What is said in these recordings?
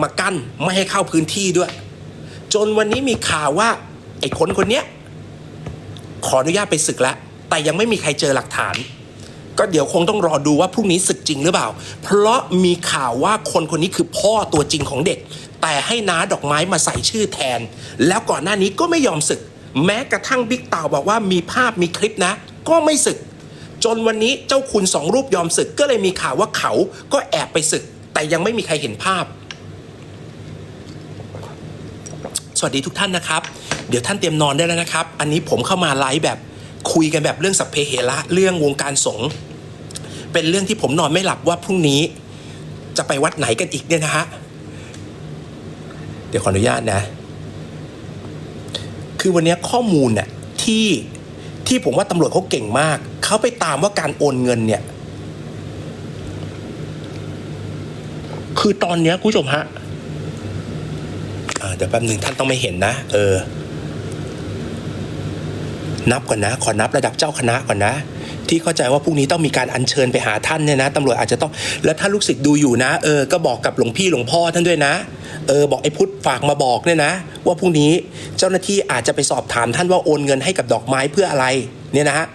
มากั้นไม่ให้เข้าพื้นที่ด้วย จนวันนี้มีข่าวว่า ไอ้คนคนเนี้ยขออนุญาตไปศึกแล้ว แต่ยังไม่มีใครเจอหลักฐาน ก็เดี๋ยวคงต้องรอดูว่าพรุ่งนี้ศึกจริงหรือเปล่า เพราะมีข่าวว่าคนคนนี้คือพ่อตัวจริงของเด็ก แต่ให้น้าดอกไม้มาใส่ชื่อแทน แล้วก่อนหน้านี้ก็ไม่ยอมศึก แม้กระทั่งบิ๊กเต่าบอกว่ามีภาพมีคลิปนะ ก็ไม่ศึก จนวันนี้เจ้าคุณสองรูปยอมศึกก็เลยมีข่าวว่าเขาก็แอบไปศึก แต่ยังไม่มีใครเห็นภาพ ส วัสดีทุกท่านนะครับ เดี๋ยวท่านเตรียมนอนได้แล้วนะครับ อันนี้ผมเข้ามาไลฟ์แบบคุยกันแบบเรื่องสัพเพเหระเรื่องวงการสงฆ์เป็นเรื่องที่ผมนอนไม่หลับว่าพรุ่งนี้ จะไปวัดไหนกันอีกเนี่ยนะฮะเดี๋ยวขออนุญาตนะ คือวันนี้ข้อมูลเนี่ยที่ที่ผมว่าตำรวจเขาเก่งมาก เขาไปตามว่าการโอนเงินเนี่ย คือตอนนี้คุณผู้ชมฮะ เดี๋ยวแป๊บหนึ่งท่านต้องไม่เห็นนะ เออ นับก่อนนะ ขอนับระดับเจ้าคณะก่อนนะ ที่เข้าใจว่าพรุ่งนี้ต้องมีการอัญเชิญไปหาท่านเนี่ยนะตำรวจอาจจะต้อง แล้วถ้าลูกศิษย์ดูอยู่นะ เออ ก็บอกกับหลวงพี่หลวงพ่อท่านด้วยนะ เออ บอกไอ้พุทธฝากมาบอกเนี่ยนะ ว่าพรุ่งนี้เจ้าหน้าที่อาจจะไปสอบถามท่านว่าโอนเงินให้กับดอกไม้เพื่ออะไร เนี่ยนะฮะ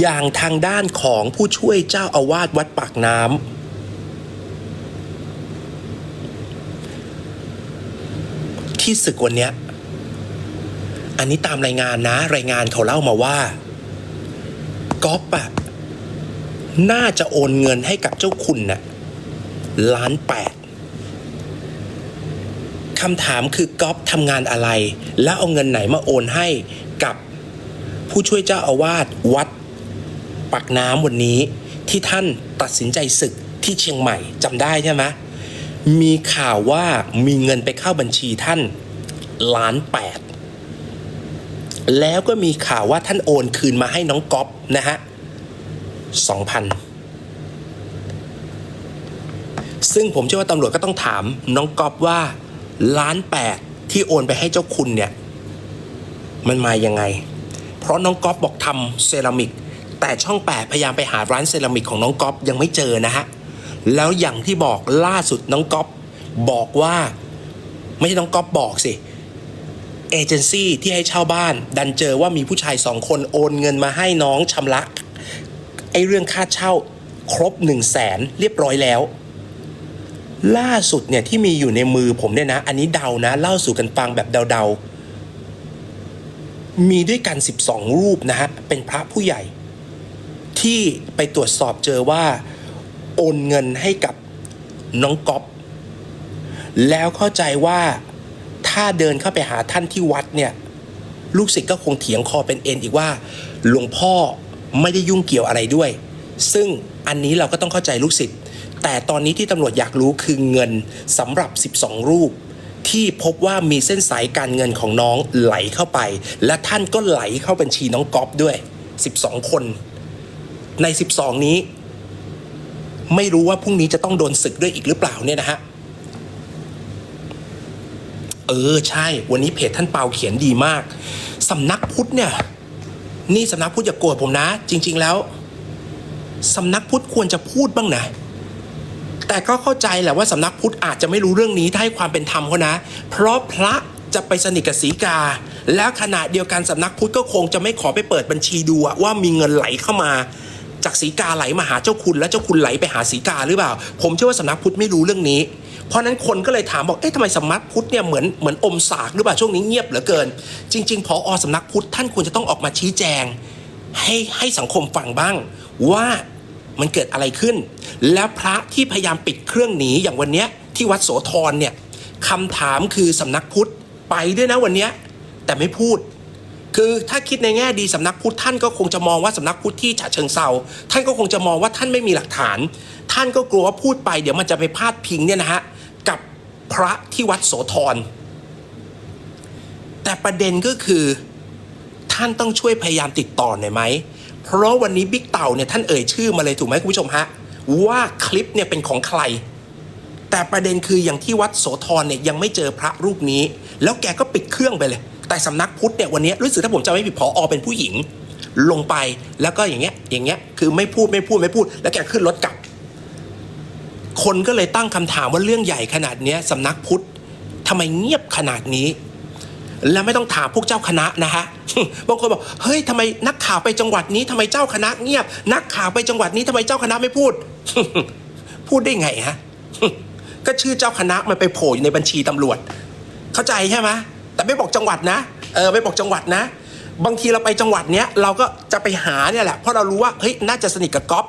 อย่างทางด้านของผู้ช่วยเจ้าอาวาสวัดปากน้ำ ที่ศึกวันเนี้ยอันนี้ตามรายงานนะ รายงานเขาเล่ามาว่าก๊อฟอะน่าจะโอนเงินให้กับเจ้าคุณน่ะล้านแปดคำถามคือก๊อฟทำงานอะไร แล้วเอาเงินไหนมาโอนให้กับผู้ช่วยเจ้าอาวาสวัดปากน้ำวันนี้ที่ท่านตัดสินใจศึกที่เชียงใหม่จำได้ใช่ไหม มีข่าวว่ามีเงินไปเข้าบัญชีท่านล้านแปดแล้วก็มีข่าวว่าท่านโอนคืนมาให้น้องก๊อฟนะฮะสองพันซึ่งผมเชื่อว่าตำรวจก็ต้องถามน้องก๊อฟว่าล้านแปดที่โอนไปให้เจ้าคุณเนี่ย มันมายังไง เพราะน้องก๊อฟบอกทำเซรามิก แต่ช่องแปดพยายามไปหาร้านเซรามิกของน้องก๊อฟยังไม่เจอนะฮะ แล้วอย่างที่บอกล่าสุดน้องก๊อฟบอกว่า ไม่ใช่น้องก๊อฟบอกสิเอเจนซี่ที่ให้เช่าบ้าน ดันเจอว่ามีผู้ชายสองคนโอนเงินมาให้น้องชำระไอ้เรื่องค่าเช่าครบหนึ่งแสนเรียบร้อยแล้ว ล่าสุดเนี่ยที่มีอยู่ในมือผมเนี่ยนะ อันนี้เดานะ เล่าสู่กันฟังแบบเดาๆ มีด้วยกัน 12 รูปนะฮะ เป็นพระผู้ใหญ่ ที่ไปตรวจสอบเจอว่า โอนเงินให้กับน้องก๊อฟแล้วเข้าใจว่าถ้าเดินเข้าไปหาท่านที่วัดเนี่ย ลูกศิษย์ก็คงเถียงคอเป็นเอ็นอีกว่า หลวงพ่อไม่ได้ยุ่งเกี่ยวอะไรด้วย ซึ่งอันนี้เราก็ต้องเข้าใจลูกศิษย์แต่ตอนนี้ที่ตำรวจอยากรู้คือเงินสำหรับ 12 รูป ที่พบว่ามีเส้นสายการเงินของน้องไหลเข้าไป และท่านก็ไหลเข้าบัญชีน้องก๊อฟด้วย 12 คน ใน 12 นี้ ไม่รู้ว่าพรุ่งนี้จะต้องโดนศึกด้วยอีกหรือเปล่าเนี่ยนะฮะเออใช่ วันนี้เพจท่านเปาเขียนดีมากสำนักพุทธเนี่ย นี่สำนักพุทธอย่าโกรธผมนะ จริง ๆแล้วสำนักพุทธควรจะพูดบ้างนะ แต่ก็เข้าใจแหละว่าสำนักพุทธอาจจะไม่รู้เรื่องนี้ถ้าให้ความเป็นธรรมเขานะ เพราะพระจะไปสนิทกับสีกา แล้วขณะเดียวกันสำนักพุทธก็คงจะไม่ขอไปเปิดบัญชีดูว่ามีเงินไหลเข้ามา จากสีกาไหลมาหาเจ้าคุณแล้วเจ้าคุณไหลไปหาสีกาหรือเปล่า ผมเชื่อว่าสำนักพุทธไม่รู้เรื่องนี้ เพราะฉะนั้นคนก็เลยถามบอกเอ๊ะทำไมสำนักพุทธเนี่ยเหมือนเหมือนอมสากหรือเปล่าช่วงนี้เงียบเหลือเกิน จริง ๆ พออสำนักพุทธท่านควรจะต้องออกมาชี้แจง ให้ให้สังคมฟังบ้างว่ามันเกิดอะไรขึ้น แล้วพระที่พยายามปิดเครื่องหนีอย่างวันเนี้ยที่วัดโสธรเนี่ยคำถามคือสำนักพุทธไปด้วยนะวันเนี้ยแต่ไม่พูด คือถ้าคิดในแง่ดีสำนักพุทธท่านก็คงจะมองว่าสำนักพุทธที่ฉะเชิงเซาท่านก็คงจะมองว่าท่านไม่มีหลักฐาน ท่านก็กลัวว่าพูดไป เดี๋ยวมันจะไปพาดพิงเนี่ยนะฮะกับพระที่วัดโสธรแต่ประเด็นก็คือท่านต้องช่วยพยายามติดต่อหน่อยไหม เพราะวันนี้บิ๊กเต่าเนี่ยท่านเอ่ยชื่อมาเลยถูกไหมคุณผู้ชมฮะว่าคลิปเนี่ยเป็นของใคร แต่ประเด็นคืออย่างที่วัดโสธรเนี่ยยังไม่เจอพระรูปนี้ แล้วแกก็ปิดเครื่องไปเลย แต่สำนักพุทธเนี่ยวันนี้รู้สึกถ้าผมจำไม่ผิดพออเป็นผู้หญิง ลงไปแล้วก็อย่างเงี้ยอย่างเงี้ยคือไม่พูดไม่พูดไม่พูด แล้วแกขึ้นรถกลับ คนก็เลยตั้งคำถามว่าเรื่องใหญ่ขนาดเนี้ยสำนักพุทธทำไมเงียบขนาดนี้ แล้วไม่ต้องถามพวกเจ้าคณะนะฮะบางคนบอกเฮ้ยทำไมนักข่าวไปจังหวัดนี้ทำไมเจ้าคณะเงียบ นักข่าวไปจังหวัดนี้ทำไมเจ้าคณะไม่พูด พูดได้ไงฮะก็ชื่อเจ้าคณะมันไปโผล่อยู่ในบัญชีตำรวจ เข้าใจใช่ไหม แต่ไม่บอกจังหวัดนะเออไม่บอกจังหวัดนะ บางทีเราไปจังหวัดเนี้ยเราก็จะไปหาเนี่ยแหละเพราะเรารู้ว่าเฮ้ยน่าจะสนิทกับก๊อฟ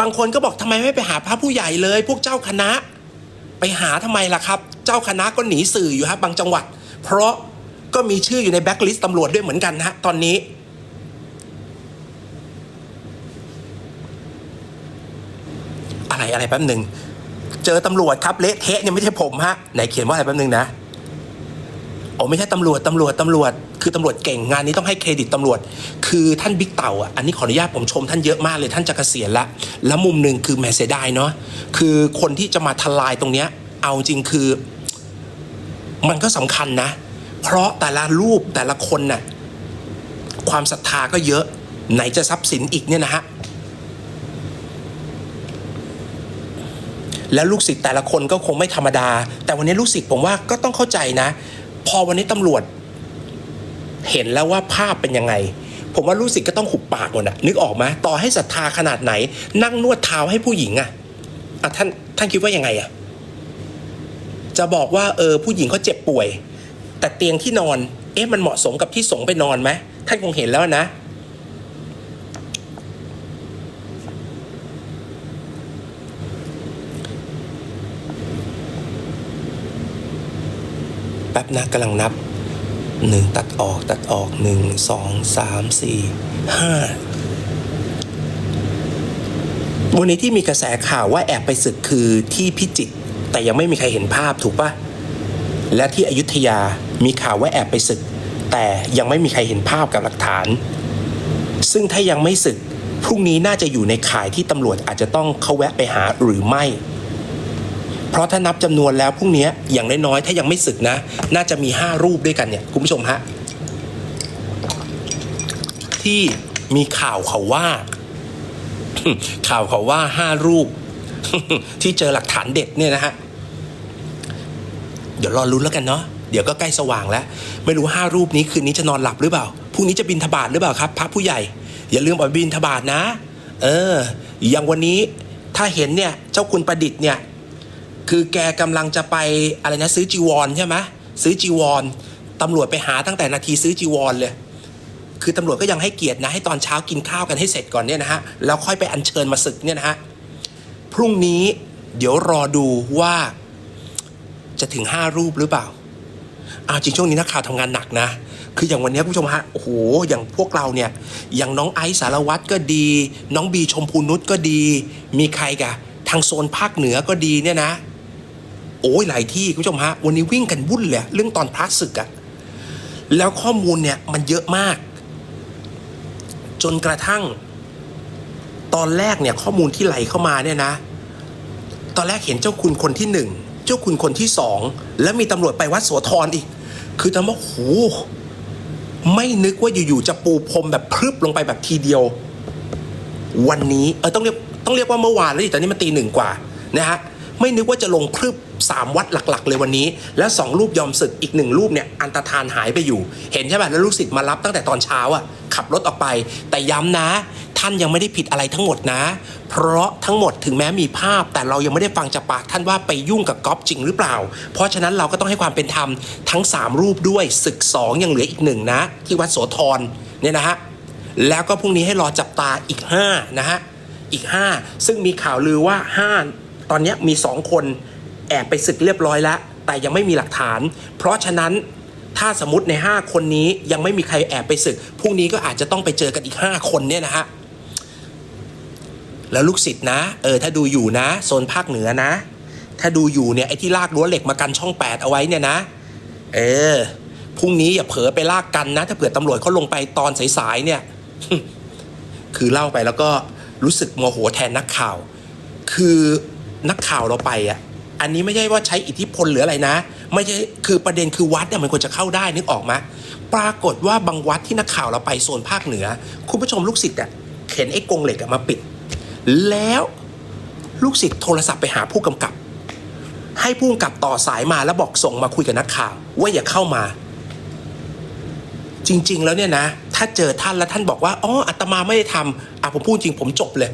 บางคนก็บอกทำไมไม่ไปหาพระผู้ใหญ่เลย พวกเจ้าคณะ ไปหาทำไมล่ะครับ เจ้าคณะก็หนีสื่ออยู่ครับางจังหวัด เพราะก็มีชื่ออยู่ในแบ็คลิสต์ตำรวจด้วยเหมือนกันนะฮะตอนนี้อะไรอะไรแป๊บหนึ่ง เจอตำรวจครับเละเทะเนี่ยไม่ใช่ผมฮะไหนเขียนว่าอะไรแป๊บหนึ่งนะ โอ้ไม่ใช่ตำรวจตำรวจตำรวจ คือตำรวจเก่งงานนี้ต้องให้เครดิตตำรวจ คือท่านบิ๊กเต่าอะอันนี้ขออนุญาตผมชมท่านเยอะมากเลยท่านจะเกษียณละแล้วมุมหนึ่งคือแหมเสียดายเนาะคือคนที่จะมาทลายตรงเนี้ยเอาจริงคือ มันก็สำคัญนะ เพราะแต่ละรูปแต่ละคนน่ะความศรัทธาก็เยอะ ไหนจะทรัพย์สินอีกเนี่ยนะฮะแล้วลูกศิษย์แต่ละคนก็คงไม่ธรรมดา แต่วันนี้ลูกศิษย์ผมว่าก็ต้องเข้าใจนะ พอวันนี้ตำรวจ เห็นแล้วว่าภาพเป็นยังไง ผมว่าลูกศิษย์ก็ต้องหุบปากหมดอะนึกออกไหมต่อให้ศรัทธาขนาดไหน นั่งนวดเท้าให้ผู้หญิงอะอะท่านท่านคิดว่ายังไงอะจะบอกว่าเออผู้หญิงเขาเจ็บป่วย แต่เตียงที่นอน เอ๊ะมันเหมาะสมกับที่สงไปนอนไหมท่านคงเห็นแล้วนะ นะกำลังนับหนึ่งตัดออกตัดออกหนึ่งสองสามสี่ห้าวันนี้ที่มีกระแสข่าวว่าแอบไปศึกคือที่พิจิตรแต่ยังไม่มีใครเห็นภาพถูกปะและที่อยุธยามีข่าวว่าแอบไปศึก แต่ยังไม่มีใครเห็นภาพกับหลักฐาน ซึ่งถ้ายังไม่ศึกพรุ่งนี้น่าจะอยู่ในข่ายที่ตำรวจอาจจะต้องเข้าแวะไปหาหรือไม่ เพราะถ้านับจำนวนแล้วพรุ่งนี้อย่างน้อยๆถ้ายังไม่ศึกนะ น่าจะมี 5 รูปด้วยกันเนี่ยคุณผู้ชมฮะที่มีข่าวเขาว่า ข่าวเขาว่า5รูป ที่เจอหลักฐานเด็ดเนี่ยนะฮะเดี๋ยวรอรุ้นแล้วกันเนาะเดี๋ยวก็ใกล้สว่างแล้ว ไม่รู้5รูปนี้คืนนี้จะนอนหลับหรือเปล่าพรุ่งนี้จะบินทบาทหรือเปล่าครับพระผู้ใหญ่ อย่าลืมออกบินทบาทนะ เออ อย่างวันนี้ถ้าเห็นเนี่ย เจ้าคุณประดิษฐ์เนี่ย คือแกกำลังจะไปอะไรนะซื้อจีวรใช่ไหมซื้อจีวรตำรวจไปหาตั้งแต่นาทีซื้อจีวรเลย คือตำรวจก็ยังให้เกียรตินะ ให้ตอนเช้ากินข้าวกันให้เสร็จก่อนเนี่ยนะฮะ แล้วค่อยไปอัญเชิญมาศึกเนี่ยนะฮะ พรุ่งนี้เดี๋ยวรอดูว่าจะถึงห้ารูปหรือเปล่าอาจริงช่วงนี้นักข่าวทำงานหนักนะ คืออย่างวันนี้คุณผู้ชมฮะ โอ้โห อย่างพวกเราเนี่ย อย่างน้องไอซ์สารวัตรก็ดี น้องบีชมพูนุชก็ดี มีใครกะทางโซนภาคเหนือก็ดีเนี่ยนะ โอ้ยหลายที่คุณผู้ชมฮะวันนี้วิ่งกันวุ่นเลยเรื่องตอนพระศึกอะแล้วข้อมูลเนี่ยมันเยอะมาก จนกระทั่ง ตอนแรกเนี่ยข้อมูลที่ไหลเข้ามาเนี่ยนะ ตอนแรกเห็นเจ้าคุณคนที่หนึ่งเจ้าคุณคนที่สองแล้วมีตำรวจไปวัดโสธรอีก คือทำว่าโหไม่นึกว่าอยู่ๆจะปูพรมแบบพรึบลงไปแบบทีเดียว วันนี้เออต้องเรียกต้องเรียกว่าเมื่อวานแล้วตอนนี้มันตีหนึ่งกว่านะฮะไม่นึกว่าจะลงพรึบ สามวัดหลักๆ เลยวันนี้ แล้วสองรูปยอมศึกอีกหนึ่งรูปเนี่ยอันตรธานหายไปอยู่ เห็นใช่ไหมแล้วลูกศิษย์มารับตั้งแต่ตอนเช้าอะขับรถออกไป แต่ย้ำนะ ท่านยังไม่ได้ผิดอะไรทั้งหมดนะ เพราะทั้งหมดถึงแม้มีภาพ แต่เรายังไม่ได้ฟังจากปากท่านว่าไปยุ่งกับก๊อฟจริงหรือเปล่า เพราะฉะนั้นเราก็ต้องให้ความเป็นธรรมทั้ง 3 รูปด้วยศึกสองยังเหลืออีกหนึ่งนะ ที่วัดโสธรเนี่ยนะฮะแล้วก็พรุ่งนี้ให้รอจับตาอีก5นะฮะอีก 5 ซึ่งมีข่าวลือว่า 5 ตอนนี้มี 2 คน แอบไปศึกเรียบร้อยแล้ว แต่ยังไม่มีหลักฐาน เพราะฉะนั้นถ้าสมมติใน 5 คนนี้ยังไม่มีใครแอบไปศึกพรุ่งนี้ก็อาจจะต้องไปเจอกันอีก 5 คนเนี่ยนะฮะแล้วลูกศิษย์นะเออถ้าดูอยู่นะโซนภาคเหนือนะ ถ้าดูอยู่เนี่ยไอ้ที่ลากรั้วเหล็กมากันช่องแปดเอาไว้เนี่ยนะ เออพรุ่งนี้อย่าเผลอไปลากกันนะ ถ้าเผื่อตำรวจเขาลงไปตอนสายๆเนี่ย คือเล่าไปแล้วก็รู้สึกโมโหแทนนักข่าว คือนักข่าวเราไปอะ อันนี้ไม่ใช่ว่าใช้อิทธิพลหรืออะไรนะ ไม่ใช่คือประเด็นคือวัดเนี่ยมันควรจะเข้าได้นึกออกไหมปรากฏว่าบางวัดที่นักข่าวเราไปโซนภาคเหนือ คุณผู้ชมลูกศิษย์อะเข็นไอ้กรงเหล็กมาปิด แล้วลูกศิษย์โทรศัพท์ไปหาผู้กำกับ ให้ผู้กำกับต่อสายมาแล้วบอกส่งมาคุยกับนักข่าว ว่าอย่าเข้ามา จริง ๆ แล้วเนี่ยนะ ถ้าเจอท่านแล้วท่านบอกว่าอ๋ออาตมาไม่ได้ทำอะผมพูดจริงผมจบเลย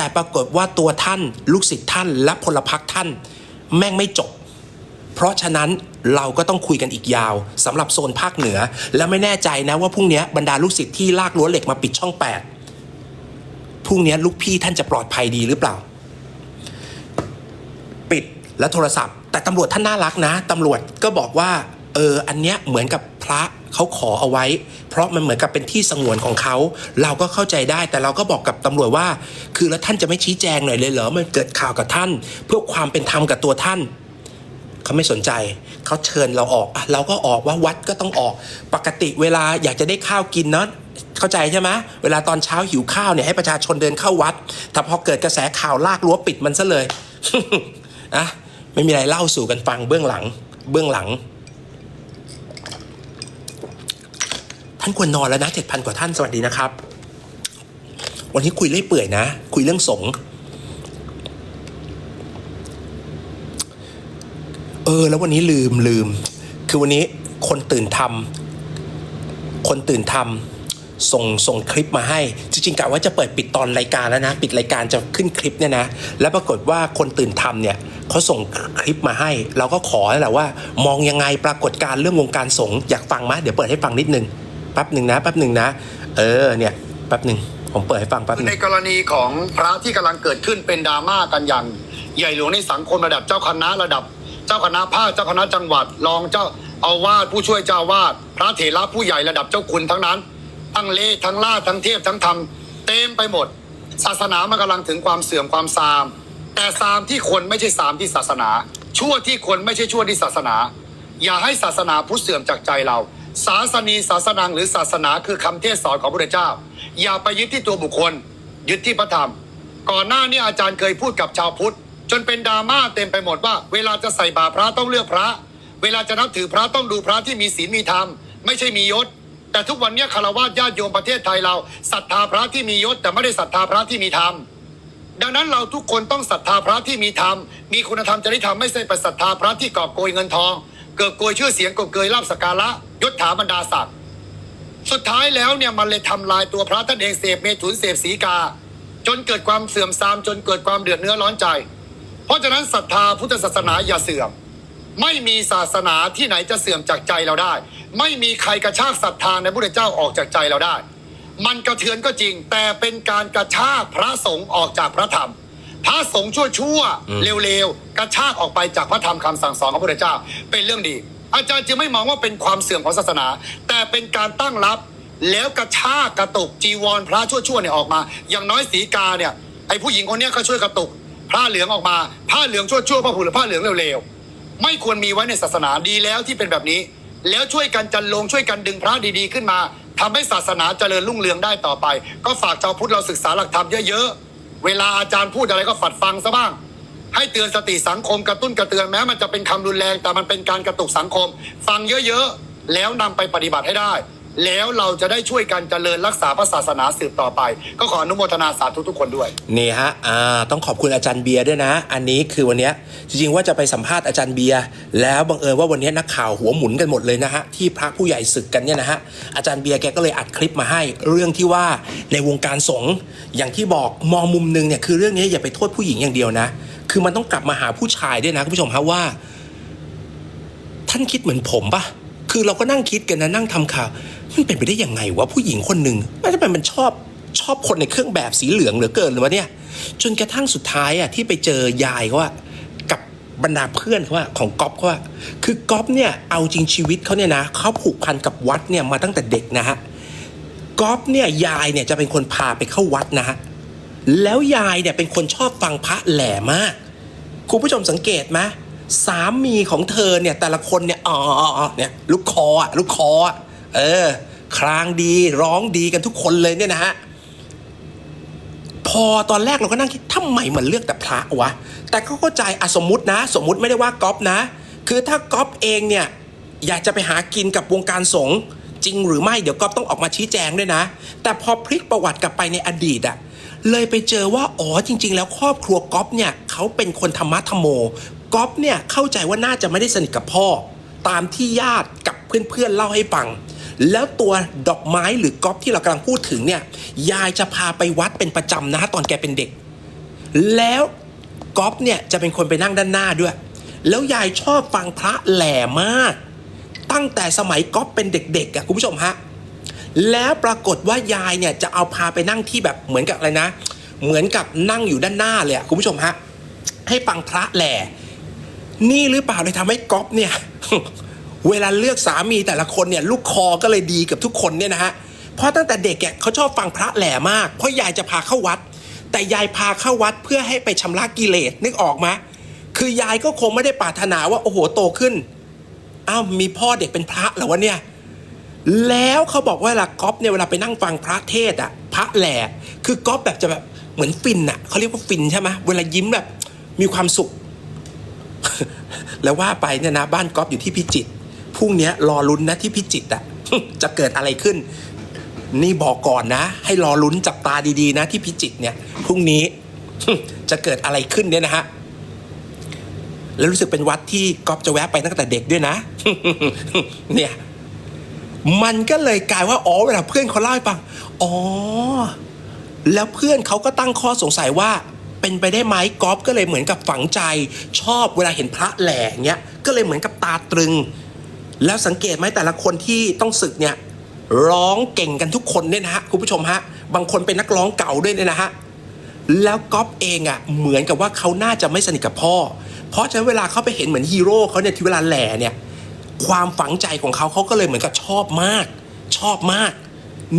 แต่ปรากฏว่าตัวท่านลูกศิษย์ท่านและพลพรรคท่าน แม่งไม่จบ เพราะฉะนั้นเราก็ต้องคุยกันอีกยาวสำหรับโซนภาคเหนือ และไม่แน่ใจนะว่าพรุ่งนี้บรรดาลูกศิษย์ที่ลากรั้วเหล็กมาปิดช่องแปดพรุ่งนี้ลูกพี่ท่านจะปลอดภัยดีหรือเปล่า ปิดแล้วโทรศัพท์ แต่ตำรวจท่านน่ารักนะตำรวจก็บอกว่าเอออันเนี้ยเหมือนกับพระ เขาขอเอาไว้ เพราะมันเหมือนกับเป็นที่สงวนของเขา เราก็เข้าใจได้แต่เราก็บอกกับตำรวจว่า คือแล้วท่านจะไม่ชี้แจงหน่อยเลยเหรอมันเกิดข่าวกับท่าน เพื่อความเป็นธรรมกับตัวท่านเขาไม่สนใจเขาเชิญเราออกอเราก็ออกว่าวัดก็ต้องออก ปกติเวลาอยากจะได้ข้าวกินเนาะเข้าใจใช่ไหมเวลาตอนเช้าหิวข้าวเนี่ยให้ประชาชนเดินเข้าวัด แต่พอเกิดกระแสข่าวลากรั้วปิดมันซะเลยอะไม่มีอะไรเล่าสู่กันฟังเบื้องหลัง เบื้องหลังานควรนอนแล้วนะเจ็ดพันกว่าท่านสวัสดีนะครับ วันนี้คุยเรื่อยเปื่อยนะ คุยเรื่องสงเออ แล้ววันนี้ลืมลืม คือวันนี้คนตื่นทำคนตื่นทำส่งส่งคลิปมาให้ จริงๆกะว่าจะเปิดปิดตอนรายการแล้วนะ ปิดรายการจะขึ้นคลิปเนี่ยนะ แล้วปรากฏว่าคนตื่นทำเนี่ยเขาส่งคลิปมาให้ เราก็ขอแล้วแหละว่า มองยังไงปรากฏการเรื่องวงการสงอยากฟังไหมเดี๋ยวเปิดให้ฟังนิดนึง แป๊บหนึ่งนะแป๊บหนึ่งนะ เออเนี่ยแป๊บหนึ่งผมเปิดให้ฟังแป๊บหในนึ่งกรณีของพระที่กำลังเกิดขึ้นเป็นดราม่ากันอย่าง ใหญ่หลวงในสังคมระดับเจ้าคณะระดับ เจ้าคณะภาคเจ้าคณะจังหวัดรองเจ้าอาวาสผู้ช่วยเจ้าวาสพระเถระผู้ใหญ่ระดับเจ้าคุณทั้งนั้น ทั้งเลทั้งล่าทั้งเทพทั้งธรรมเต็มไปหมด ศาสนามันกำลังถึงความเสื่อมความซาม แต่ซามที่คนไม่ใช่ซามที่ศาสนา ชั่วที่คนไม่ใช่ชั่วที่ศาสนา อย่าให้ศาสนาพุทธเสื่อมจากใจเรา ศาสนีศาสนังหรือศาสนาคือคำเทศสอนของพระเจ้า อย่าไปยึดที่ตัวบุคคล ยึดที่พระธรรม ก่อนหน้านี้อาจารย์เคยพูดกับชาวพุทธ จนเป็นดราม่าเต็มไปหมดว่า เวลาจะใส่บาตรพระต้องเลือกพระ เวลาจะนับถือพระต้องดูพระที่มีศีลมีธรรม ไม่ใช่มียศ แต่ทุกวันนี้คารวะญาติโยมประเทศไทยเราศรัทธาพระที่มียศ แต่ไม่ได้ศรัทธาพระที่มีธรรมดังนั้นเราทุกคนต้องศรัทธาพระที่มีธรรม มีคุณธรรมจริยธรรมไม่ใช่ไปศรัทธาพระที่กอบโกยเงินทอง เกิดโกยชื่อเสียงกอบโกยลาบสการะ ยศถาบรรดาศักดิ์สุดท้ายแล้วเนี่ยมันเลยทำลายตัวพระท่านเองเสพเมถุนเสพสีกา จนเกิดความเสื่อมทรามจนเกิดความเดือดเนื้อร้อนใจ เพราะฉะนั้นศรัทธาพุทธศาสนาอย่าเสื่อม ไม่มีศาสนาที่ไหนจะเสื่อมจากใจเราได้ ไม่มีใครกระชากศรัทธาในพระพุทธเจ้าออกจากใจเราได้ มันกระเทือนก็จริง แต่เป็นการกระชากพระสงฆ์ออกจากพระธรรมพระสงฆ์ชั่วๆเร็วๆ กระชากออกไปจากพระธรรมคำสั่งสอนของพระพุทธเจ้า เป็นเรื่องดี อาจารย์จึงไม่มองว่าเป็นความเสื่อมของศาสนา แต่เป็นการตั้งรับแล้วกระชากกระตุกจีวรพระชั่วๆเนี่ยออกมา อย่างน้อยสีกาเนี่ยไอ้ผู้หญิงคนนี้ก็ช่วยกระตุกผ้าเหลืองออกมา ผ้าเหลืองชั่วๆผ้าผูหรือผ้าเหลืองเร็วๆไม่ควรมีไว้ในศาสนาดีแล้วที่เป็นแบบนี้ แล้วช่วยกันจันลงช่วยกันดึงพระดีๆขึ้นมาทำให้ศาสนาเจริญรุ่งเรืองได้ต่อไป ก็ฝากชาวพุทธเราศึกษาหลักธรรมเยอะๆเวลาอาจารย์พูดอะไรก็ฝัดฟังซะบ้าง ให้เตือนสติสังคมกระตุ้นกระเตือนแม้มันจะเป็นคำรุนแรงแต่มันเป็นการกระตุกสังคม ฟังเยอะๆ แล้วนำไปปฏิบัติให้ได้ แล้วเราจะได้ช่วยกันเจริญรักษาพระศาสนาสืบต่อไป ก็ขออนุโมทนาสาธุทุกคนด้วยนี่ฮะอ่าต้องขอบคุณอาจารย์เบียร์ด้วยนะ อันนี้คือวันนี้จริงๆว่าจะไปสัมภาษณ์อาจารย์เบียร์แล้วบังเอิญว่าวันนี้นักข่าวหัวหมุนกันหมดเลยนะฮะที่พระผู้ใหญ่ศึกกันเนี่ยนะฮะอาจารย์เบียร์แกก็เลยอัดคลิปมาให้ เรื่องที่ว่าในวงการสงฆ์อย่างที่บอกมองมุมหนึงเนี่ยคือเรื่องนี้อย่าไปโทษผู้หญิงอย่างเดียวนะ คือมันต้องกลับมาหาผู้ชายด้วยนะคุณผู้ชมครับว่า ท่านคิดเหมือนผมปะคือเราก็นั่งคิดกันนะนั่งทำข่าวมันเป็นไปได้ยังไงวะผู้หญิงคนหนึ่งไม่ใช่มันชอบชอบคนในเครื่องแบบสีเหลืองเหลือเกินเลยวะเนี่ย จนกระทั่งสุดท้ายอะที่ไปเจอยายเขาอะกับบรรดาเพื่อนเขาอะของก๊อฟเขาอะคือก๊อฟเนี่ยเอาจริงชีวิตเขาเนี่ยนะเขาผูกพันกับวัดเนี่ยมาตั้งแต่เด็กนะฮะก๊อฟเนี่ยยายเนี่ยจะเป็นคนพาไปเข้าวัดนะฮะ แล้วยายเนี่ยเป็นคนชอบฟังพระแหล่มาก คุณผู้ชมสังเกตไหมสามีของเธอเนี่ยแต่ละคนเนี่ยอ๋ออ๋ออ๋อเนี่ยลูกคออะลูกคอเออ ครางดีร้องดีกันทุกคนเลยเนี่ยนะฮะพอตอนแรกเราก็นั่งคิดทำไมมันเลือกแต่พระวะ แต่ก็เข้าใจอสมมตินะ สมมติไม่ได้ว่าก๊อฟนะ คือถ้าก๊อฟเองเนี่ยอยากจะไปหากินกับวงการสงฆ์ จริงหรือไม่เดี๋ยวก๊อฟต้องออกมาชี้แจงด้วยนะ แต่พอพลิกประวัติกลับไปในอดีตอะเลยไปเจอว่าอ๋อจริง ๆ แล้วครอบครัวก๊อฟเนี่ยเขาเป็นคนธรรมะธรรมโมก๊อฟเนี่ยเข้าใจว่าน่าจะไม่ได้สนิทกับพ่อ ตามที่ญาติกับเพื่อนๆเล่าให้ฟัง แล้วตัวดอกไม้หรือก๊อฟที่เรากำลังพูดถึงเนี่ยยายจะพาไปวัดเป็นประจำนะตอนแกเป็นเด็ก แล้วก๊อฟเนี่ยจะเป็นคนไปนั่งด้านหน้าด้วย แล้วยายชอบฟังพระแหล่มาก ตั้งแต่สมัยก๊อฟเป็นเด็กๆอะคุณผู้ชมฮะแล้วปรากฏว่ายายเนี่ยจะเอาพาไปนั่งที่แบบเหมือนกับอะไรนะ เหมือนกับนั่งอยู่ด้านหน้าเลยอะคุณผู้ชมฮะให้ฟังพระแหล่นี่หรือเปล่าเลยทำให้ก๊อฟเนี่ยเวลาเลือกสามีแต่ละคนเนี่ยลูกคอก็เลยดีกับทุกคนเนี่ยนะฮะเพราะตั้งแต่เด็กเนี่ยเขาชอบฟังพระแหล่มาก เพราะยายจะพาเข้าวัด แต่ยายพาเข้าวัดเพื่อให้ไปชำระกิเลสนึกออกไหมคือยายก็คงไม่ได้ปรารถนาว่าโอ้โหโตขึ้น อ้าวมีพ่อเด็กเป็นพระเหรอวะเนี่ย แล้วเขาบอกว่าเวลาก๊อฟเนี่ยเวลาไปนั่งฟังพระเทศอะ พระแหล่คือก๊อฟแบบจะแบบเหมือนฟินอะเขาเรียกว่าฟินใช่ไหมเวลายิ้มแบบมีความสุข แล้วว่าไปเนี่ยนะบ้านก๊อฟอยู่ที่พิจิตรพรุ่งเนี้รอลุ้นนะที่พิจิตรอะจะเกิดอะไรขึ้น นี่บอกก่อนนะ ให้รอลุ้นจับตาดีๆ นะที่พิจิตรเนี่ยพรุ่งนี้จะเกิดอะไรขึ้นเนี่ยนะฮะ แล้วรู้สึกเป็นวัดที่ก๊อฟจะแวะไปตั้งแต่เด็กด้วยนะ เนี่ย มันก็เลยกลายว่าอ๋อเวลาเพื่อนเขาเล่าให้ฟังอ๋อ แล้วเพื่อนเขาก็ตั้งข้อสงสัยว่าเป็นไปได้ไหมก๊อฟก็เลยเหมือนกับฝังใจชอบเวลาเห็นพระแหล่เงี้ยก็เลยเหมือนกับตาตรึง แล้วสังเกตไหมแต่ละคนที่ต้องศึกเนี่ยร้องเก่งกันทุกคนเนี่ยนะฮะคุณผู้ชมฮะบางคนเป็นนักร้องเก่าด้วยเนี่ยนะฮะแล้วก๊อฟเองอะ่ะเหมือนกับว่าเขาน่าจะไม่สนิทกับพ่อ เพราะฉะนั้นเวลาเขาไปเห็นเหมือนฮีโร่เขาเนี่ยที่เวลาแหล่เนี่ยความฝังใจของเขาเขาก็เลยเหมือนกับชอบมาก ชอบมาก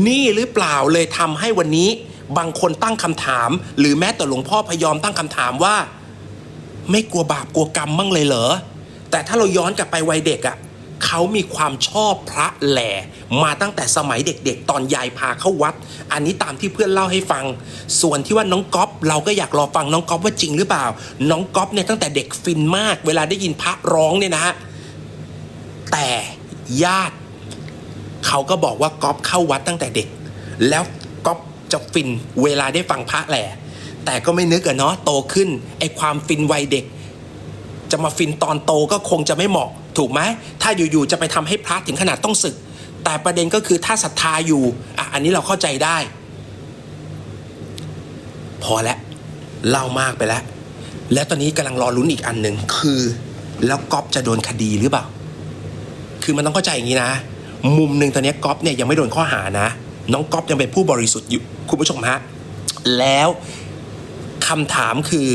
นี่หรือเปล่าเลยทำให้วันนี้บางคนตั้งคำถาม หรือแม้แต่หลวงพ่อพยอมตั้งคำถามว่า ไม่กลัวบาปกลัวกรรมมั่งเลยเหรอแต่ถ้าเราย้อนกลับไปวัยเด็กอะ่ะ เขามีความชอบพระแหล่มาตั้งแต่สมัยเด็กๆ ตอนยายพาเข้าวัด อันนี้ตามที่เพื่อนเล่าให้ฟัง ส่วนที่ว่าน้องก๊อฟเราก็อยากรอฟังน้องก๊อฟว่าจริงหรือเปล่า น้องก๊อฟเนี่ยตั้งแต่เด็กฟินมาก เวลาได้ยินพระร้องเนี่ยนะฮะแต่ญาติเขาก็บอกว่าก๊อฟเข้าวัดตั้งแต่เด็ก แล้วก๊อฟจะฟินเวลาได้ฟังพระแหล่แต่ก็ไม่นึกอะเนาะโตขึ้นไอความฟินวัยเด็ก จะมาฟินตอนโตก็คงจะไม่เหมาะ ถูกไหม ถ้าอยู่ๆจะไปทำให้พระถึงขนาดต้องศึก แต่ประเด็นก็คือถ้าศรัทธาอยู่อะอันนี้เราเข้าใจได้ พอแล้วเล่ามากไปแล้ว แล้วตอนนี้กำลังรอลุ้นอีกอันหนึ่งคือ แล้วก๊อฟจะโดนคดีหรือเปล่า คือมันต้องเข้าใจอย่างนี้นะ มุมหนึ่งตอนนี้ก๊อฟเนี่ยยังไม่โดนข้อหานะ น้องก๊อฟยังเป็นผู้บริสุทธิ์อยู่คุณผู้ชมฮะแล้วคำถามคือ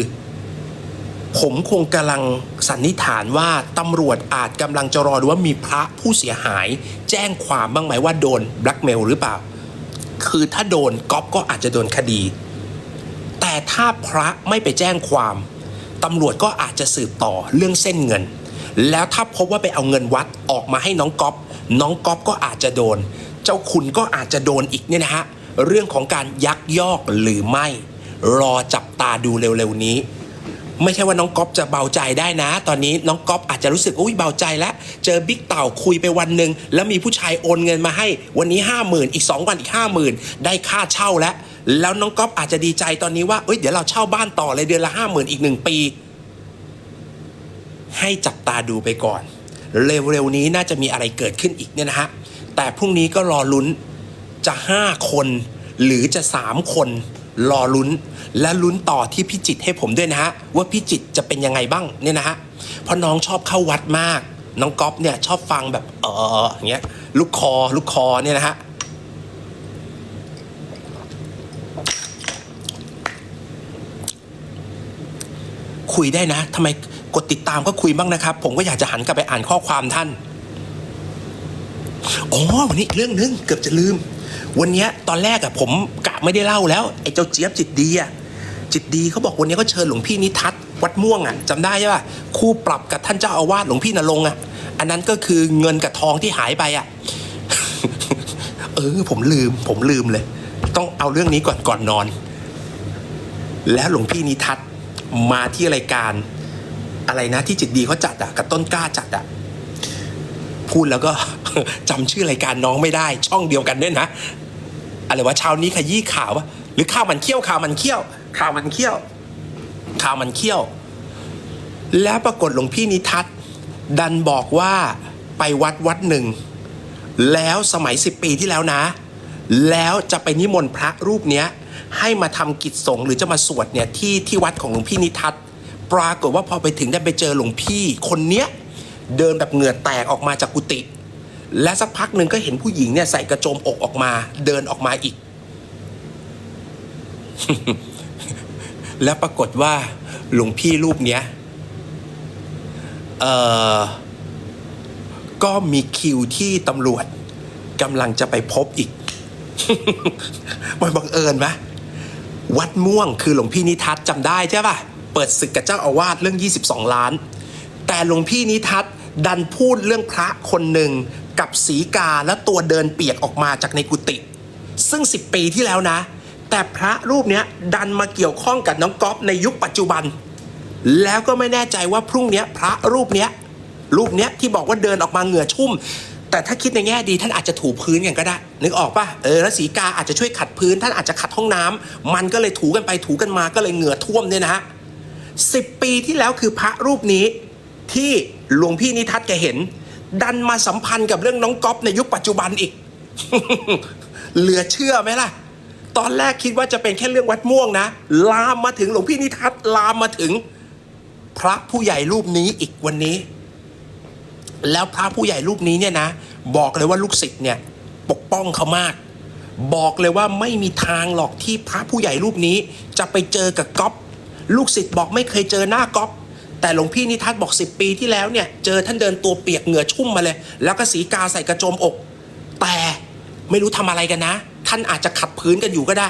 ผมคงกำลังสันนิษฐานว่าตำรวจอาจกำลังจะรอดูว่ามีพระผู้เสียหาย แจ้งความบ้างไหมว่าโดนแบล็กเมลหรือเปล่า คือถ้าโดนก๊อฟก็อาจจะโดนคดี แต่ถ้าพระไม่ไปแจ้งความตำรวจก็อาจจะสืบต่อเรื่องเส้นเงิน แล้วถ้าพบว่าไปเอาเงินวัดออกมาให้น้องก๊อฟน้องก๊อฟก็อาจจะโดน เจ้าคุณก็อาจจะโดนอีกเนี่ยนะฮะเรื่องของการยักยอกหรือไม่ รอจับตาดูเร็วๆนี้ ไม่ใช่ว่าน้องก๊อฟจะเบาใจได้นะ ตอนนี้น้องก๊อฟอาจจะรู้สึกอุ้ยเบาใจแล้ว เจอบิ๊กเต่าคุยไปวันหนึ่งแล้วมีผู้ชายโอนเงินมาให้ วันนี้ห้าหมื่นอีก 2 วันอีกห้าหมื่นได้ค่าเช่าแล้ว แล้วน้องก๊อฟอาจจะดีใจตอนนี้ว่าเอ้ยเดี๋ยวเราเช่าบ้านต่อเลยเดือนละห้าหมื่นอีกหนึ่งปี ให้จับตาดูไปก่อน เร็วๆนี้น่าจะมีอะไรเกิดขึ้นอีกเนี่ยนะฮะแต่พรุ่งนี้ก็รอลุ้นจะห้าคนหรือจะสามคน รอลุ้น และลุ้นต่อที่พิจิตให้ผมด้วยนะฮะ ว่าพิจิตจะเป็นยังไงบ้างเนี่ยนะฮะเพราะน้องชอบเข้าวัดมาก น้องก๊อฟเนี่ยชอบฟังแบบเอออย่างเงี้ยลูกคอลูกคอเนี่ยนะฮะคุยได้นะทำไมกดติดตามก็คุยบ้างนะครับ ผมก็อยากจะหันกลับไปอ่านข้อความท่าน อ๋อ วันนี้เรื่องนึงเกือบจะลืม วันนี้ตอนแรกอะผมกะไม่ได้เล่าแล้วไอ้เจ้าเจี๊ยบจิตดีอะจิตดีเขาบอกวันนี้ก็เชิญหลวงพี่นิทัศวัดม่วงอะจำได้ใช่ป่ะคู่ปรับกับท่านเจ้าอาวาสหลวงพี่นรงอะอันนั้นก็คือเงินกับทองที่หายไปอะเออผมลืม ผมลืมเลย ต้องเอาเรื่องนี้ก่อนก่อนนอน แล้วหลวงพี่นิทัศมาที่รายการอะไรนะที่จิตดีเขาจัดอะกับต้นกล้าจัดอะพูดแล้วก็จำชื่อรายการน้องไม่ได้ ช่องเดียวกันด้วยนะ อะไรวะเช้านี้ขยี้ข่าววะหรือข่าวมันเขี้ยวข่าวมันเขี้ยวข่าวมันเขี้ยวข่าวมันเขี้ยว แล้วปรากฏหลวงพี่นิทัศน์ดันบอกว่าไปวัดวัดหนึ่ง แล้วสมัยสิบปีที่แล้วนะ แล้วจะไปนิมนต์พระรูปเนี้ยให้มาทำกิจสงฆ์หรือจะมาสวดเนี่ยที่ที่วัดของหลวงพี่นิทัศน์ปรากฏว่าพอไปถึงได้ไปเจอหลวงพี่คนเนี้ยเดินแบบเหงื่อแตกออกมาจากกุฏิ และสักพักหนึ่งก็เห็นผู้หญิงเนี่ยใส่กระโจมอกออกมา เดินออกมาอีก แล้วปรากฏว่าหลวงพี่รูปเนี้ยเอ่อก็มีคิวที่ตำรวจกำลังจะไปพบอีก มันบังเอิญไหมวัดม่วงคือหลวงพี่นิทัศน์จำได้ใช่ป่ะเปิดศึกกับเจ้าอาวาสเรื่อง 22 ล้าน แต่หลวงพี่นิทัศน์ดันพูดเรื่องพระคนหนึ่ง กับสีกาและตัวเดินเปียกออกมาจากในกุฏิซึ่ง 10 ปีที่แล้วนะ แต่พระรูปนี้ดันมาเกี่ยวข้องกับน้องก๊อฟในยุคปัจจุบัน แล้วก็ไม่แน่ใจว่าพรุ่งนี้พระรูปนี้รูปนี้ที่บอกว่าเดินออกมาเหงื่อชุ่ม แต่ถ้าคิดในแง่ดีท่านอาจจะถูพื้นกันก็ได้ นึกออกปะเออแล้วสีกาอาจจะช่วยขัดพื้น ท่านอาจจะขัดห้องน้ำมันก็เลยถูกันไปถูกันมาก็เลยเหงื่อท่วมเนี่ยนะฮะสิบปีที่แล้วคือพระรูปนี้ที่หลวงพี่นิทัศน์แกเห็น ดันมาสัมพันธ์กับเรื่องน้องก๊อฟในยุคปัจจุบันอีก เหลือเชื่อไหมล่ะ ตอนแรกคิดว่าจะเป็นแค่เรื่องวัดม่วงนะ ลามมาถึงหลวงพี่นิทัศน์ลามมาถึง พระผู้ใหญ่รูปนี้อีกวันนี้ แล้วพระผู้ใหญ่รูปนี้เนี่ยนะ บอกเลยว่าลูกศิษย์เนี่ย ปกป้องเขามาก บอกเลยว่าไม่มีทางหรอกที่พระผู้ใหญ่รูปนี้ จะไปเจอกับก๊อฟลูกศิษย์บอกไม่เคยเจอหน้าก๊อฟ แต่หลวงพี่นิทัศน์บอก 10 ปีที่แล้วเนี่ยเจอท่านเดินตัวเปียกเหงื่อชุ่มมาเลย แล้วก็สีกาใส่กระโจมอก แต่ไม่รู้ทำอะไรกันนะ ท่านอาจจะขัดพื้นกันอยู่ก็ได้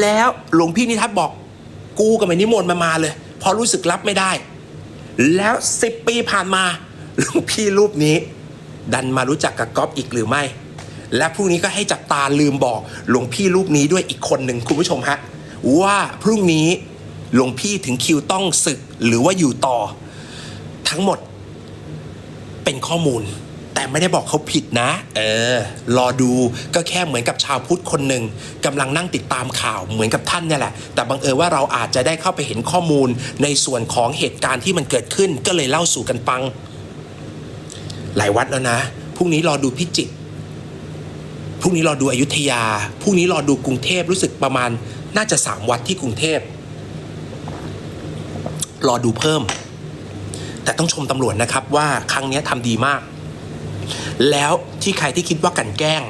แล้วหลวงพี่นิทัศน์บอกกูกับไอ้นิมนต์มามาเลยพอรู้สึกรับไม่ได้ แล้วสิบปีผ่านมาหลวงพี่รูปนี้ ดันมารู้จักกับก๊อฟอีกหรือไม่ และพรุ่งนี้ก็ให้จับตาลืมบอกหลวงพี่รูปนี้ด้วยอีกคนหนึ่งคุณผู้ชมฮะว่าพรุ่งนี้หลวงพี่ถึงคิวต้องศึก หรือว่าอยู่ต่อ ทั้งหมดเป็นข้อมูล แต่ไม่ได้บอกเขาผิดนะ เออ รอดูก็แค่เหมือนกับชาวพุทธคนหนึ่งกำลังนั่งติดตามข่าวเหมือนกับท่านเนี่ยแหละ แต่บังเอิญว่าเราอาจจะได้เข้าไปเห็นข้อมูลในส่วนของเหตุการณ์ที่มันเกิดขึ้น ก็เลยเล่าสู่กันฟัง หลายวัดแล้วนะพรุ่งนี้รอดูพิจิตรพรุ่งนี้รอดูอยุธยา พรุ่งนี้รอดูกรุงเทพรู้สึกประมาณน่าจะสามวัดที่กรุงเทพ รอดูเพิ่ม แต่ต้องชมตำรวจนะครับว่าครั้งนี้ทำดีมาก แล้วที่ใครที่คิดว่ากันแกล้ง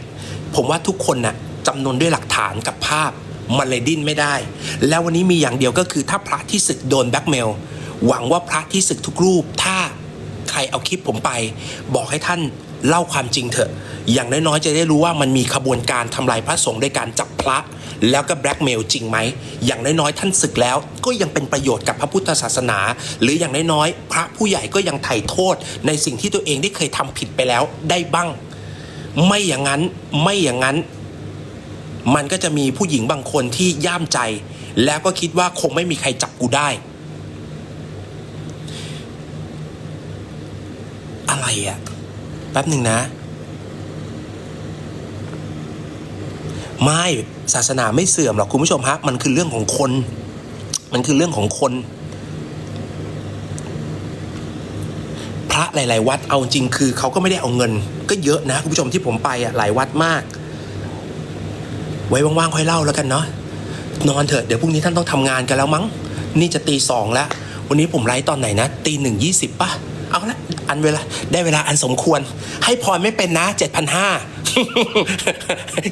ผมว่าทุกคนน่ะจำนวนด้วยหลักฐานกับภาพมันเลยดิ้นไม่ได้ แล้ววันนี้มีอย่างเดียวก็คือถ้าพระที่ศึกโดนแบ็กเมล หวังว่าพระที่ศึกทุกรูป ถ้าใครเอาคลิปผมไป บอกให้ท่าน เล่าความจริงเถอะ อย่างน้อยๆจะได้รู้ว่ามันมีขบวนการทำลายพระสงฆ์ด้วยการจับพระ แล้วก็แบล็กเมลจริงไหม อย่างน้อยๆท่านศึกแล้ว ก็ยังเป็นประโยชน์กับพระพุทธศาสนา หรืออย่างน้อยๆพระผู้ใหญ่ก็ยังไถ่โทษ ในสิ่งที่ตัวเองได้เคยทำผิดไปแล้วได้บ้าง ไม่อย่างนั้นไม่อย่างนั้น มันก็จะมีผู้หญิงบางคนที่ย่ามใจ แล้วก็คิดว่าคงไม่มีใครจับกูได้ อะไรอะ แป๊บหนึ่งนะ ไม่ศาสนาไม่เสื่อมหรอกคุณผู้ชมฮะมันคือเรื่องของคน มันคือเรื่องของคน พระหลาย ๆ วัดเอาจริงคือเขาก็ไม่ได้เอาเงิน ก็เยอะนะคุณผู้ชมที่ผมไปอะหลายวัดมาก ไว้ว่างๆค่อยเล่าแล้วกันเนาะนอนเถอะเดี๋ยวพรุ่งนี้ท่านต้องทำงานกันแล้วมั้ง นี่จะตีสองแล้ว วันนี้ผมไลฟ์ตอนไหนนะตีหนึ่งยี่สิบป่ะ เอาละอันเวลาได้เวลาอันสมควร ให้พรไม่เป็นนะเจ็ดพันห้า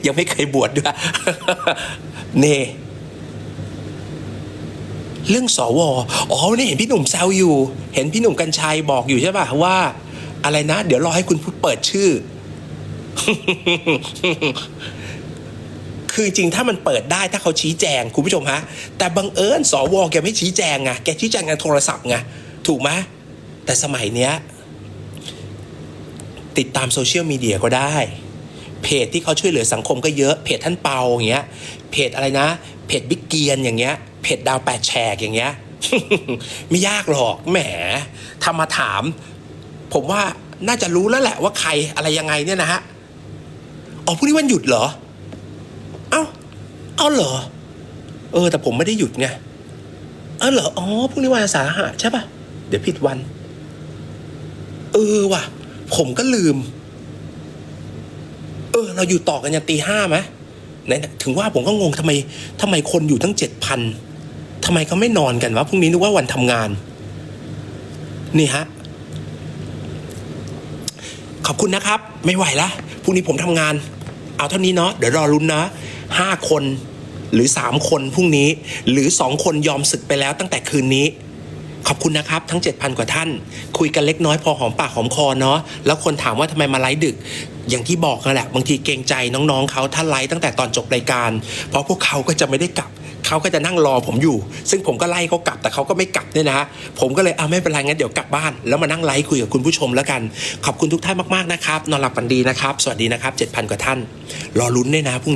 ยังไม่เคยบวชด้วยเนี่เรื่องสวอ๋อวันนี้เห็นพี่หนุ่มแซวอยู่ เห็นพี่หนุ่มกัญชัยบอกอยู่ใช่ป่ะว่า อะไรนะ เดี๋ยวรอให้คุณพูดเปิดชื่อ คือจริงถ้ามันเปิดได้ถ้าเขาชี้แจงคุณผู้ชมฮะ แต่บังเอิญสวแกไม่ชี้แจงไงแกชี้แจงทางโทรศัพท์ไงถูกไหม แต่สมัยเนี้ย ติดตามโซเชียลมีเดียก็ได้ เพจที่เขาช่วยเหลือสังคมก็เยอะ เพจท่านเปาอย่างเงี้ย เพจอะไรนะ เพจบิ๊กเกียนอย่างเงี้ย เพจดาวแปดแฉกอย่างเงี้ย ไม่ยากหรอก แหมทำมาถาม ผมว่าน่าจะรู้แล้วแหละว่าใครอะไรยังไงเนี่ยนะฮะ อ๋อพรุ่งนี้วันหยุดเหรอ เอ้า เอาเหรอ เออ แต่ผมไม่ได้หยุดไง เออเหรอ อ๋อพรุ่งนี้วันอาสาฬหะใช่ปะเดี๋ยวผิดวัน ออว่ะ ผมก็ลืม เออ เราอยู่ต่อกันยันตีห้าไหมไหนถึงว่าผมก็งงทำไมทำไมคนอยู่ตั้งเจ็ดพันทำไมเขาไม่นอนกันวะพรุ่งนี้นึกว่าวันทำงาน นี่ฮะ ขอบคุณนะครับ ไม่ไหวละพรุ่งนี้ผมทำงาน เอาเท่านี้เนาะเดี๋ยวรอรุ้นนะห้าคนหรือสามคนพรุ่งนี้ หรือสองคนยอมศึกไปแล้วตั้งแต่คืนนี้ ขอบคุณนะครับ ทั้ง 7,000 กว่าท่าน คุยกันเล็กน้อยพอหอมปากหอมคอเนาะแล้วคนถามว่าทำไมมาไลฟ์ดึก อย่างที่บอกนั่นแหละ บางทีเกรงใจน้องๆเขาถ้าไลฟ์ตั้งแต่ตอนจบรายการ เพราะพวกเขาก็จะไม่ได้กลับเขาก็จะนั่งรอผมอยู่ ซึ่งผมก็ไล่เขากลับแต่เขาก็ไม่กลับเนี่ยนะฮะผมก็เลยเอาไม่เป็นไรงั้นเดี๋ยวกลับบ้าน แล้วมานั่งไลฟ์คุยกับคุณผู้ชมแล้วกัน ขอบคุณทุกท่านมากๆนะครับนอนหลับฝันดีนะครับ สวัสดีนะครับ7,000 กว่าท่าน รอลุ้นด้วยนะพรุ่ง